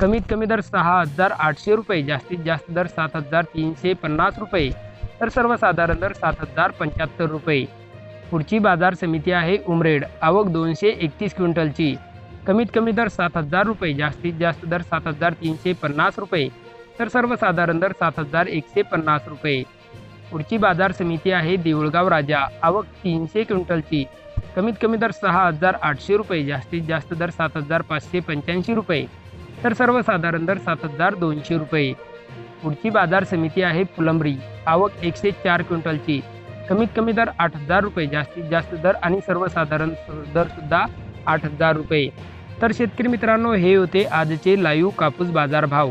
कमीत कमी दर सहा हजार आठशे रुपये जास्तीत जास्त दर सात हजार तीनशे पन्नास रुपये तर सर्वसाधारण दर सात हजार पंच्याहत्तर रुपये. पुढची बाजार समिती आहे उमरेड आवक दोनशे एकतीस क्विंटलची. कमीत कमी दर सात हजार रुपये जास्तीत जास्त दर सात हजार तीनशे पन्नास रुपये तर सर्वसाधारण दर सात हजार एकशे पन्नास रुपये. पुढची बाजार समिती आहे देऊळगाव राजा आवक तीनशे क्विंटलची. कमीत कमी दर सहा हजार आठशे रुपये जास्तीत जास्त दर सात हजार पाचशे पंच्याऐंशी रुपये तर सर्वसाधारण दर सात हजार दोनशे रुपये. पुढची बाजार समिती आहे फुलंबरी. आवक एकशे चार क्विंटलची. कमीत कमी दर आठ हजार रुपये. जास्तीत जास्त दर आणि सर्वसाधारण दरसुद्धा आठ हजार रुपये. तर शेतकरी मित्रांनो हे होते आजचे लाईव्ह कापूस बाजार भाव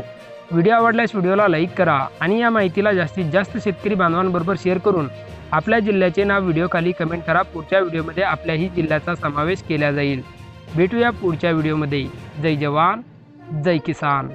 व्हिडिओ आवडल्यास व्हिडिओला लाईक करा आणि या माहितीला जास्तीत जास्त शेतकरी बांधवांबरोबर शेअर करून आपल्या जिल्ह्याचे नाव व्हिडिओखाली कमेंट करा. पुढच्या व्हिडिओमध्ये आपल्याही जिल्ह्याचा समावेश केला जाईल. भेटूया पुढच्या व्हिडिओमध्ये. जय जवान. जय किसान।